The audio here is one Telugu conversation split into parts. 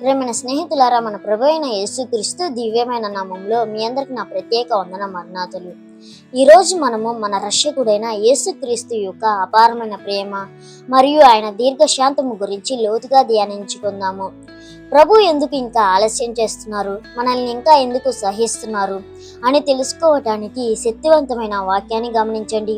ప్రేమైన స్నేహితులారా మన ప్రభు అయిన యేసుక్రీస్తు దివ్యమైన నామంలో మీ అందరికి నా ప్రత్యేక వందన మర్నాథులు ఈరోజు మనము మన రక్షకుడైన యేసుక్రీస్తు యొక్క అపారమైన ప్రేమ మరియు ఆయన దీర్ఘశాంతము గురించి లోతుగా ధ్యానించుకుందాము. ప్రభు ఎందుకు ఇంకా ఆలస్యం చేస్తున్నారు? మనల్ని ఇంకా ఎందుకు సహిస్తున్నారు? అని తెలుసుకోవటానికి శక్తివంతమైన వాక్యాన్ని గమనించండి.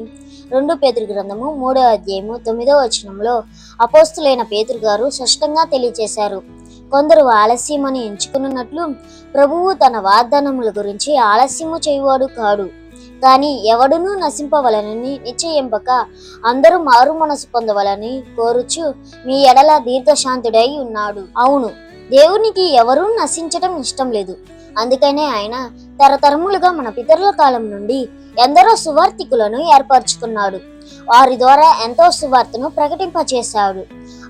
రెండు పేతురు గ్రంథము మూడో అధ్యాయము తొమ్మిదో వచనంలో అపోస్తులైన పేతురు గారు స్పష్టంగా తెలియజేశారు కొందరు ఆలస్యమని ఎంచుకున్నట్లు ప్రభువు తన వాగ్దానముల గురించి ఆలస్యము చేయువాడు కాడు. కానీ ఎవడునూ నశింపవలనని నిశ్చయింపక అందరూ మారు మనసు పొందవలని కోరుచు మీ ఎడల దీర్ఘశాంతుడై ఉన్నాడు. అవును దేవునికి ఎవరూ నశించటం ఇష్టం లేదు. అందుకనే ఆయన తరతరములుగా మన పితరుల కాలం నుండి ఎందరో సువార్థికులను ఏర్పరచుకున్నాడు. వారి ద్వారా ఎంతో సువార్తను ప్రకటింపచేశాడు.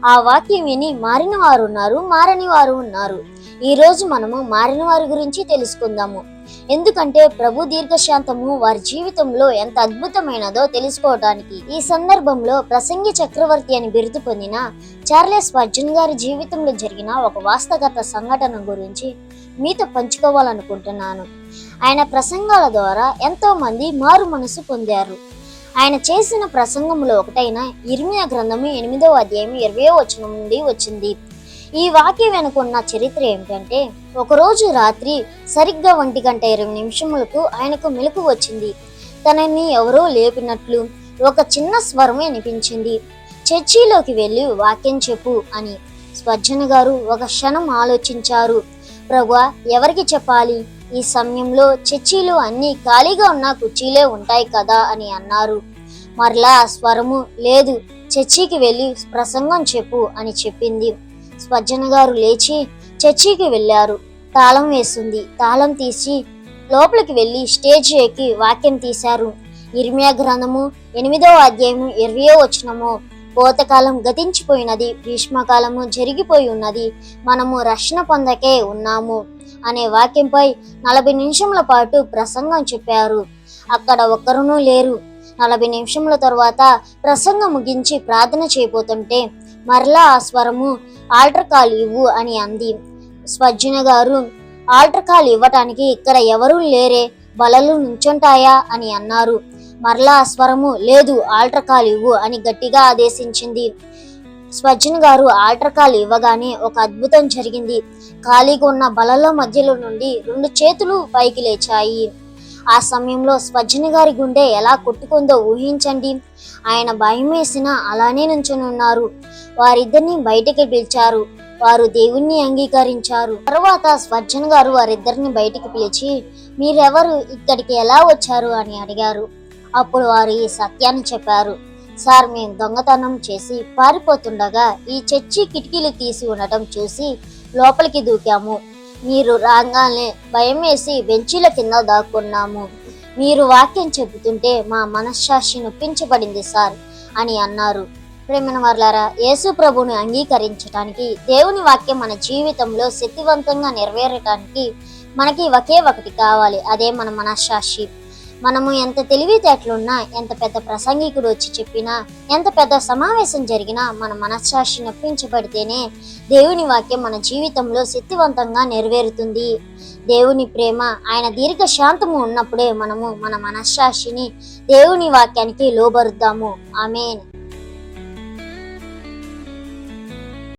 ఆ వాక్యం విని మారిన వారు ఉన్నారు మారని వారు ఉన్నారు. ఈ రోజు మనము మారిన వారి గురించి తెలుసుకుందాము. ఎందుకంటే ప్రభు దీర్ఘశాంతము వారి జీవితంలో ఎంత అద్భుతమైనదో తెలుసుకోవడానికి ఈ సందర్భంలో ప్రసంగి చక్రవర్తి అని బిరుదు పొందిన చార్లెస్ వర్జున్ గారి జీవితంలో జరిగిన ఒక వాస్తగత సంఘటన గురించి మీతో పంచుకోవాలనుకుంటున్నాను. ఆయన ప్రసంగాల ద్వారా ఎంతో మంది మారు మనసు పొందారు. ఆయన చేసిన ప్రసంగంలో ఒకటైన ఇర్మియా గ్రంథము ఎనిమిదవ అధ్యాయం ఇరవయో వచనం నుండి వచ్చింది. ఈ వాక్యం వెనుకున్న చరిత్ర ఏమిటంటే ఒకరోజు రాత్రి సరిగ్గా ఒంటి గంట ఇరవై నిమిషములకు ఆయనకు మెలకు వచ్చింది. తనని ఎవరో లేపినట్లు ఒక చిన్న స్వరం వినిపించింది. చర్చిలోకి వెళ్ళి వాక్యం చెప్పు అని స్వజ్జన గారు ఒక క్షణం ఆలోచించారు. ప్రభు ఎవరికి చెప్పాలి? ఈ సమయంలో చర్చిలు అన్ని ఖాళీగా ఉన్న కుర్చీలే ఉంటాయి కదా అని అన్నారు. మరలా స్వరము లేదు చర్చికి వెళ్ళి ప్రసంగం చెప్పు అని చెప్పింది. స్వజ్జన గారు లేచి చర్చికి వెళ్ళారు. తాళం వేసింది. తాళం తీసి లోపలికి వెళ్ళి స్టేజ్ ఎక్కి వాక్యం తీశారు. ఇర్మియా గ్రంథము ఎనిమిదవ అధ్యాయము ఇరవయో వచనము. కోతకాలం గతించిపోయినది గ్రీష్మకాలము జరిగిపోయి ఉన్నది మనము రక్షణ పొందకే ఉన్నాము అనే వాక్యంపై నలభై నిమిషముల పాటు ప్రసంగం చెప్పారు. అక్కడ ఒక్కరునూ లేరు. నలభై నిమిషముల తర్వాత ప్రసంగం ముగించి ప్రార్థన చేయబోతుంటే మరలా ఆ స్వరము ఆల్టర్ కాల్ ఇవ్వు అని అంది. స్వజ్జన గారు ఆల్టర్ కాల్ ఇవ్వటానికి ఇక్కడ ఎవరూ లేరే బలలు నుంచుంటాయా? అని అన్నారు. మరలా స్వరము లేదు ఆల్టర్ కాల్ ఇవ్వు అని గట్టిగా ఆదేశించింది. స్వజ్జన్ గారు ఆల్టర్ కాల్ ఇవ్వగానే ఒక అద్భుతం జరిగింది. ఖాళీగా ఉన్న బలల మధ్యలో నుండి రెండు చేతులు పైకి లేచాయి. ఆ సమయంలో స్వజ్జన్ గారి గుండె ఎలా కొట్టుకుందో ఊహించండి. ఆయన భయం వేసిన అలానే నుంచుని ఉన్నారు వారిద్దరిని బయటికి పిలిచారు. వారు దేవుణ్ణి అంగీకరించారు. తర్వాత స్వజ్జన్ గారు వారిద్దరిని బయటికి పిలిచి మీరెవరు? ఇక్కడికి ఎలా వచ్చారు? అని అడిగారు. అప్పుడు వారు ఈ సత్యాన్ని చెప్పారు. సార్ మేము దొంగతనం చేసి పారిపోతుండగా ఈ చర్చి కిటికీలు తీసి ఉండటం చూసి లోపలికి దూకాము. మీరు రాగానే భయం వేసి బెంచీల కింద దాక్కున్నాము. మీరు వాక్యం చెబుతుంటే మా మనశ్శాక్షి నొప్పించబడింది సార్ అని అన్నారు. ప్రేమైన వర్లారా యేసు ప్రభుని అంగీకరించడానికి దేవుని వాక్యం మన జీవితంలో శక్తివంతంగా నెరవేరటానికి మనకి ఒకే ఒకటి కావాలి అదే మన మనశ్శాక్షి మనము ఎంత తెలివితేటలున్నా ఎంత పెద్ద ప్రసంగికుడు వచ్చి చెప్పినా ఎంత పెద్ద సమావేశం జరిగినా మన మనస్సాక్షి నొప్పించబడితేనే దేవుని వాక్యం మన జీవితంలో శక్తివంతంగా నెరవేరుతుంది. దేవుని ప్రేమ ఆయన దీర్ఘ శాంతము ఉన్నప్పుడే మనము మన మనస్సాక్షిని దేవుని వాక్యానికి లోబరుద్దాము. ఆమెన్.